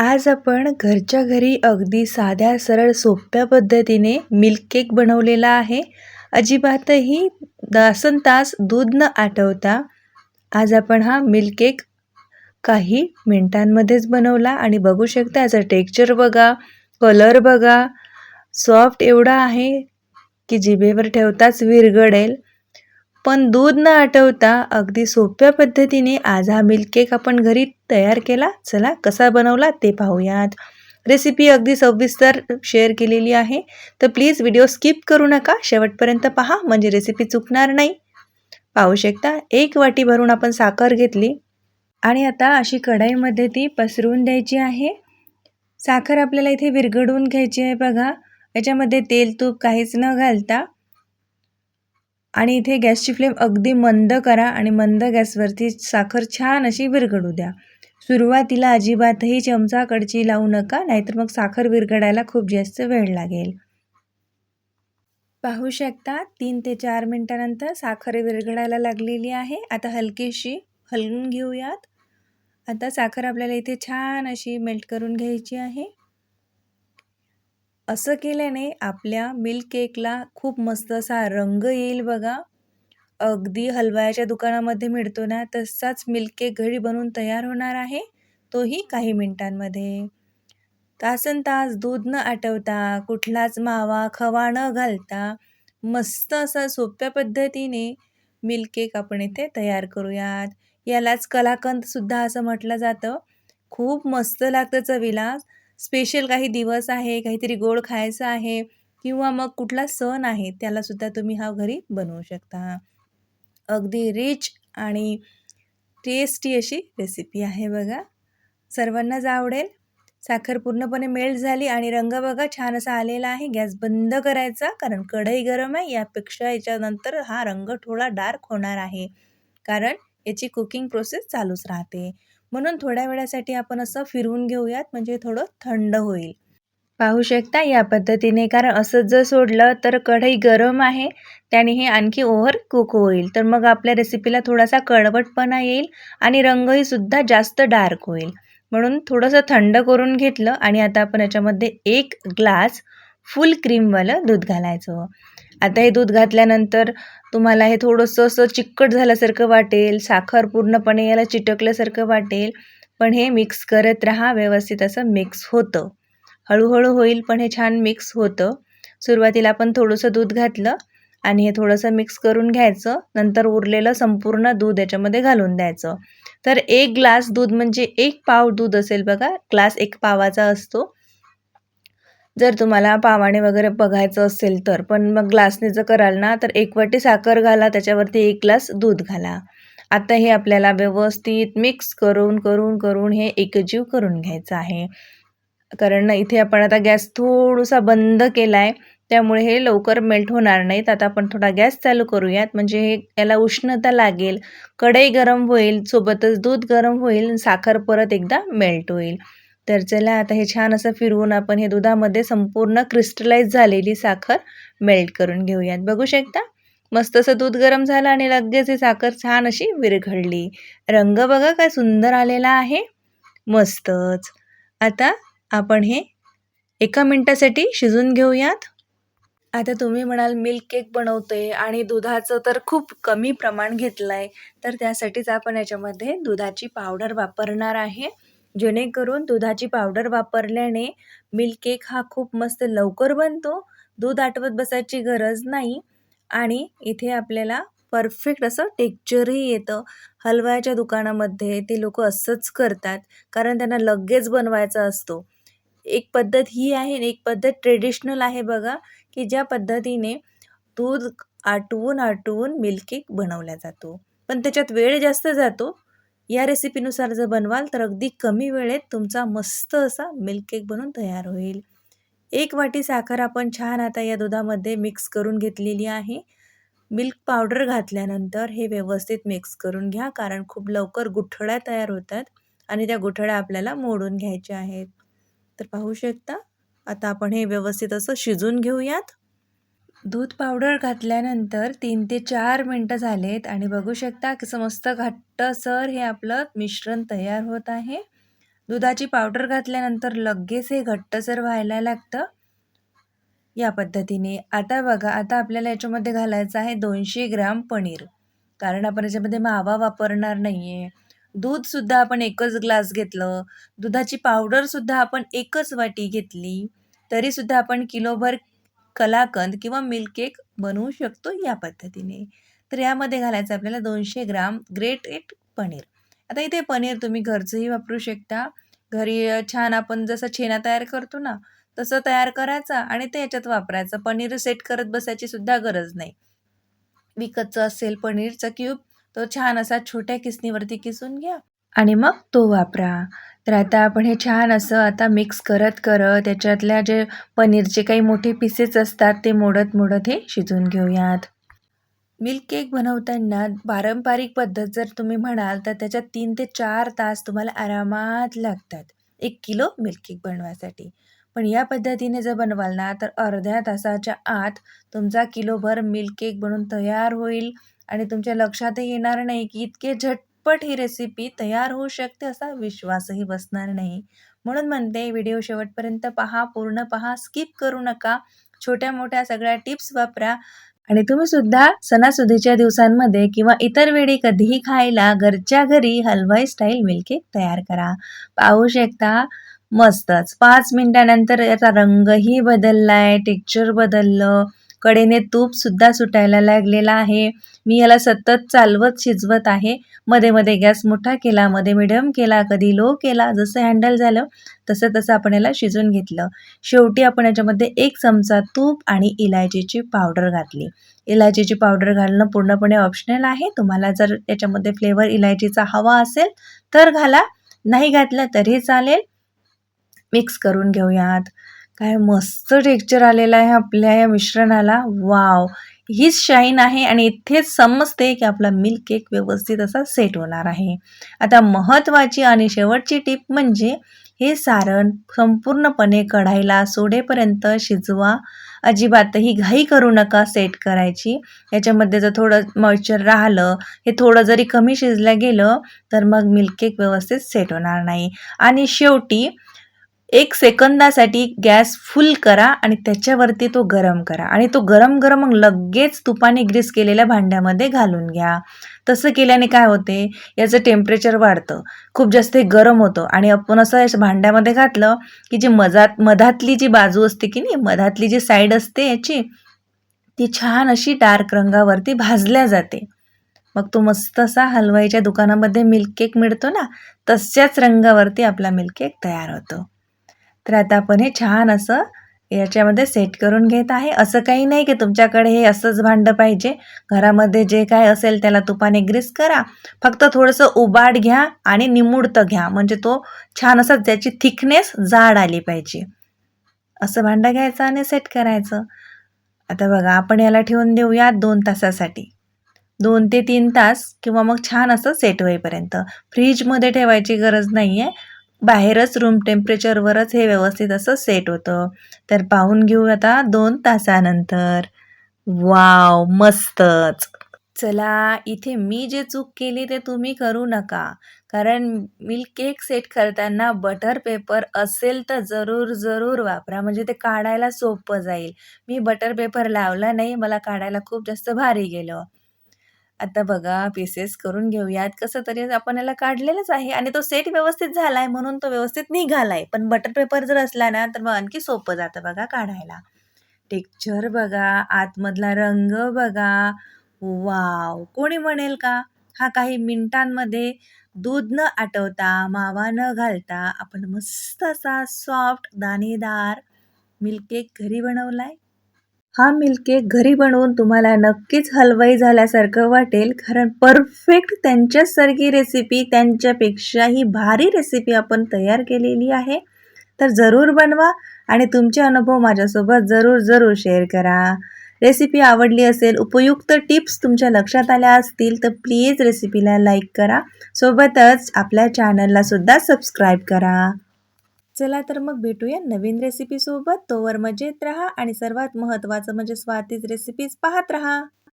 आज आपण घरच्या घरी अगदी साध्या सरळ सोप्या पद्धतीने मिल्क केक बनवलेला आहे. अजिबातही दासन तास दूध न आटवता आज आपण हा मिल्क केक काही मिनटांमध्येच बनवला. आणि बघू शकता याचं टेक्स्चर बघा कलर बघा सॉफ्ट एवढा आहे की जिभेवर ठेवताच विरगडेल पण दूध न आटवता अगदी सोप्या पद्धतीने आज हा मिल्क केक आपण घरी तयार केला. चला कसा बनवला ते पाहूयात. रेसिपी अगदी सविस्तर शेअर केलेली आहे. तर प्लीज व्हिडिओ स्किप करू नका. शेवटपर्यंत पहा म्हणजे रेसिपी चुकणार नाही. पाहू शकता एक वाटी भरून आपण साखर घेतली. आणि आता अशी कढाईमध्ये ती पसरवून द्यायची आहे. साखर आपल्याला इथे विरघडवून घ्यायची आहे बघा. याच्यामध्ये तेल तूप काहीच न घालता आणि इथे गॅसची फ्लेम अगदी मंद करा आणि मंद गॅसवरती साखर छान अशी विरघडू द्या. सुरुवातीला अजिबातही चमचा कडची लावू नका नाहीतर मग साखर विरघडायला खूप जास्त वेळ लागेल. पाहू शकता तीन ते चार मिनटानंतर साखर विरघडायला लागलेली आहे. आता हलकीशी हलवून घेऊयात. आता साखर आपल्याला इथे छान अशी मेल्ट करून घ्यायची आहे. असं केल्याने आपल्या मिल्क केकला खूप मस्त असा रंग येईल बघा. अगदी हलवायाच्या दुकानामध्ये मिळतो ना तसाच मिल्क केक घरी बनवून तयार होणार आहे तोही काही मिनटांमध्ये. तासन तास दूध न आटवता कुठलाच मावा खवा न घालता मस्त असा सोप्या पद्धतीने मिल्क केक आपण इथे तयार करूयात. यालाच कलाकंदसुद्धा असं म्हटलं जातं. खूप मस्त लागतं चवीला. स्पेशल काही दिवस आहे काहीतरी गोड खायचं आहे किंवा मग कुठला सण आहे त्यालासुद्धा तुम्ही हा घरी बनवू शकता. अगदी रिच आणि टेस्टी अशी रेसिपी आहे बघा. सर्वांनाच आवडेल साखर पूर्णपणे मेल्ट झाली आणि रंग बघा छान असा आलेला आहे गॅस बंद करायचा कारण कढई गरम आहे यापेक्षा याच्यानंतर हा रंग थोडा डार्क होणार आहे कारण याची कुकिंग प्रोसेस चालूच राहते. म्हणून थोड्या वेळासाठी आपण असं फिरवून घेऊयात म्हणजे थोडं थंड होईल. पाहू शकता या पद्धतीने कारण असंच जर सोडलं तर कढई गरम आहे त्याने हे आणखी ओव्हर कुक होईल. तर मग आपल्या रेसिपीला थोडासा कडवटपणा येईल आणि रंगही सुद्धा जास्त डार्क होईल. म्हणून थोडंसं थंड करून घेतलं आणि आता आपण याच्यामध्ये एक ग्लास फुल क्रीमवालं दूध घालायचं. आता हे दूध घातल्यानंतर तुम्हाला हे थोडंसं असं चिकट झाल्यासारखं वाटेल साखर पूर्णपणे याला चिटकल्यासारखं वाटेल पण हे मिक्स करत राहा व्यवस्थित असं मिक्स होतं. हळूहळू होईल पण हे छान मिक्स होतं. सुरुवातीला आपण थोडंसं दूध घातलं आणि हे थोडंसं मिक्स करून घ्यायचं. नंतर उरलेलं संपूर्ण दूध याच्यामध्ये घालून द्यायचं. तर एक ग्लास दूध म्हणजे एक पाव दूध असेल बघा. ग्लास एक पावाचा असतो. जर तुम्हाला पावाने वगैरे बघायचं असेल तर पण मग ग्लासने जर कराल ना तर एक वाटी साखर घाला त्याच्यावरती एक ग्लास दूध घाला. आता हे आपल्याला व्यवस्थित मिक्स करून करून करून हे एकजीव करून घ्यायचं आहे. कारण इथे आपण आता गॅस थोडासा बंद केला आहे त्यामुळे हे लवकर मेल्ट होणार नाहीत. आता आपण थोडा गॅस चालू करूयात. म्हणजे हे याला उष्णता लागेल कढई गरम होईल सोबतच दूध गरम होईल साखर परत एकदा मेल्ट होईल. तर चला आता हे छान असं फिरवून आपण हे दुधामध्ये संपूर्ण क्रिस्टलाइज झालेली साखर मेल्ट करून घेऊयात. बघू शकता? मस्त असं दूध गरम झालं आणि लगेच ही साखर छान अशी विरघडली रंग बघा काय सुंदर आलेला आहे. मस्तच. आता आपण हे एका मिनटासाठी शिजून घेऊयात. आता तुम्ही म्हणाल मिल्क केक बनवतोय आणि दुधाचं तर खूप कमी प्रमाण घेतलं आहे तर त्यासाठीच आपण याच्यामध्ये दुधाची पावडर वापरणार आहे. जेणेकरून दुधाची पावडर वापरल्याने मिल्क केक हा खूप मस्त लवकर बनतो. दूध आटवत बसायची गरज नाही. आणि इथे आपल्याला परफेक्ट असं टेक्चरही येतं. हलवायच्या दुकानामध्ये ते लोक असंच करतात कारण त्यांना लगेच बनवायचा असतो. एक पद्धत ही आहे आणि एक पद्धत ट्रेडिशनल आहे बघा की ज्या पद्धतीने दूध आटवून आटवून मिल्क केक बनवला जातो. पण त्याच्यात वेळ जास्त जातो. या रेसिपीनुसार जर बनवाल तर अगदी कमी वेळेत तुमचा मस्त असा मिल्क केक बनून तयार होईल. एक वाटी साखर आपण छान आता या दुधामध्ये मिक्स करून घेतलेली आहे. मिल्क पावडर घातल्यानंतर हे व्यवस्थित मिक्स करून घ्या कारण खूप लवकर गुठळ्या तयार होतात आणि त्या गुठळ्या आपल्याला मोडून घ्यायच्या आहेत. तर पाहू शकता आता आपण हे व्यवस्थित असं शिजून घेऊयात. दूध पावडर घातल्यानंतर तीन ते चार मिनटं झालेत आणि बघू शकता समस्त घट्ट घट्टसर हे आपलं मिश्रण तयार होत आहे. दुधाची पावडर घातल्यानंतर लगेच हे घट्टसर व्हायला लागतं. या पद्धतीने आता बघा आता आपल्याला याच्यामध्ये घालायचं आहे दोनशे ग्राम पनीर. कारण आपण याच्यामध्ये मावा वापरणार नाही आहे दूधसुद्धा आपण एकच ग्लास घेतलं. दुधाची पावडरसुद्धा आपण एकच वाटी घेतली. तरीसुद्धा आपण किलोभर कलाकंद किंवा मिल्क केक बनवू शकतो या पद्धतीने. तर यामध्ये घालायचं आपल्याला दोनशे ग्राम ग्रेटेड पनीर. आता इथे पनीर तुम्ही घरचंही वापरू शकता. घरी छान आपण जसं छेना तयार करतो ना तसं तयार करायचा आणि ते याच्यात वापरायचं. पनीर सेट करत बसायची सुद्धा गरज नाही. विकतचं असेल पनीरचा क्यूब तो छान असा छोट्या किसणीवरती किसून घ्या आणि मग तो वापरा. तर आता आपण हे छान असं आता मिक्स करत करत त्याच्यातल्या जे पनीरचे काही मोठे पीसेस असतात ते मोडत मोडत हे शिजून घेऊयात. मिल्क केक बनवताना पारंपरिक पद्धत जर तुम्ही म्हणाल तर त्याच्यात तीन ते चार तास तुम्हाला आरामात लागतात. एक किलो मिल्क केक बनवायसाठी. पण या पद्धतीने जर बनवाल ना तर अर्ध्या तासाच्या आत तुमचा किलोभर मिल्क केक बनून तयार होईल आणि तुमच्या लक्षातही येणार नाही की इतके झट झटपट ही रेसिपी तयार होऊ शकते असा विश्वासही बसणार नाही. म्हणून म्हणते व्हिडिओ शेवटपर्यंत पहा पूर्ण पहा स्किप करू नका. छोट्या मोठ्या सगळ्या टिप्स वापरा. आणि तुम्ही सुद्धा सणासुदीच्या दिवसांमध्ये किंवा इतर वेळी कधीही खायला घरच्या घरी हलवाई स्टाईल मिल्क केक तयार करा. पाहू शकता मस्तच. पाच मिनिटानंतर याचा रंगही बदललाय टेक्चर बदललं. कडेने तूपसुद्धा सुटायला लागलेला आहे. मी याला सतत चालवत शिजवत आहे. मध्ये मध्ये गॅस मोठा केला मध्ये मिडियम केला कधी लो केला जसं हँडल झालं तसं तसं आपण याला शिजून घेतलं. शेवटी आपण याच्यामध्ये एक चमचा तूप आणि इलायचीची पावडर घातली. इलायचीची पावडर घालणं पूर्णपणे ऑप्शनल आहे. तुम्हाला जर याच्यामध्ये फ्लेवर इलायचीचा हवा असेल तर घाला. नाही घातलं तरी चालेल. मिक्स करून घेऊयात. काय मस्त टेक्चर आलेलं आहे आपल्या या मिश्रणाला. वाव हीच शाईन आहे आणि इथेच समजते की आपला मिल्क केक व्यवस्थित असा सेट होणार आहे. आता महत्त्वाची आणि शेवटची टिप म्हणजे हे सारण संपूर्णपणे कढाईला सोडेपर्यंत शिजवा. अजिबातही घाई करू नका सेट करायची. याच्यामध्ये जर थोडं मॉइश्चर राहिलं हे थोडं जरी कमी शिजलं गेलं तर मग मिल्क केक व्यवस्थित सेट होणार नाही. आणि शेवटी एक सेकंदासाठी गॅस फुल करा आणि त्याच्यावरती तो गरम करा. आणि तो गरम गरम मग लगेच तुपाने ग्रीस केलेल्या भांड्यामध्ये घालून घ्या. तसं केल्याने काय होते? याचं टेम्परेचर वाढतं. खूप जास्त गरम होतं. आणि आपण असं भांड्यामध्ये घातलं की जी मजात मधातली जी बाजू असते की नाही मधातली जी साईड असते याची ती छान अशी डार्क रंगावरती भाजल्या जाते. मग तो मस्त असा हलवाईच्या दुकानामध्ये मिल्क केक मिळतो ना तशाच रंगावरती आपला मिल्क केक तयार होतो. तर आता आपण हे छान असं याच्यामध्ये सेट करून घेत आहे. असं काही नाही की तुमच्याकडे हे असंच भांडं पाहिजे. घरामध्ये जे काय असेल त्याला तुपाने ग्रीस करा. फक्त थोडंसं उबाड घ्या आणि निमुडतं घ्या. म्हणजे तो छान असा त्याची थिकनेस जाड आली पाहिजे. असं भांडं घ्यायचं आणि सेट करायचं. आता बघा आपण याला ठेवून देऊया दोन तासासाठी. दोन ते तीन तास किंवा मग छान असं सेट होईपर्यंत. फ्रीजमध्ये ठेवायची गरज नाही आहे बाहेरच रूम टेम्परेचरवरच हे व्यवस्थित असं सेट होतं. तर पाहून घेऊ आता दोन तासानंतर. वाव मस्तच. चला इथे मी जे चूक केली ते तुम्ही करू नका. कारण मिल्क केक सेट करताना बटर पेपर असेल तर जरूर जरूर वापरा. म्हणजे ते काढायला सोपं जाईल. मी बटर पेपर लावला नाही मला काढायला खूप जास्त भारी गेलं. आता बघा पीसेस करून घेऊयात. कसं तरी आपण याला काढलेलंच आहे आणि तो सेट व्यवस्थित झाला आहे म्हणून तो व्यवस्थित निघाला आहे पण बटर पेपर जर असला ना तर मग आणखी सोपं जातं बघा काढायला. टेक्चर बघा आतमधला रंग बघा. वाव कोणी म्हणेल का? हा काही मिनिटांमध्ये दूध न आटवता मावा न घालता आपण मस्त असा सॉफ्ट दाणेदार मिल्क केक घरी बनवलाय. हा मिल्क केक घरी बनवून तुम्हाला नक्कीच हलवाई झाल्यासारखं वाटेल. कारण परफेक्ट त्यांच्यासारखी रेसिपी त्यांच्यापेक्षाही भारी रेसिपी आपण तयार केलेली आहे. तर जरूर बनवा आणि तुमचे अनुभव माझ्यासोबत जरूर जरूर शेअर करा. रेसिपी आवडली असेल उपयुक्त टिप्स तुमच्या लक्षात आल्या असतील तर प्लीज रेसिपीला लाईक करा. सोबतच आपल्या चॅनललासुद्धा सबस्क्राईब करा. चला तर मग भेटूया नवीन रेसिपीसोबत तोवर मजेत राहा आणि सर्वात महत्त्वाचं म्हणजे स्वातीच रेसिपीज पाहत राहा.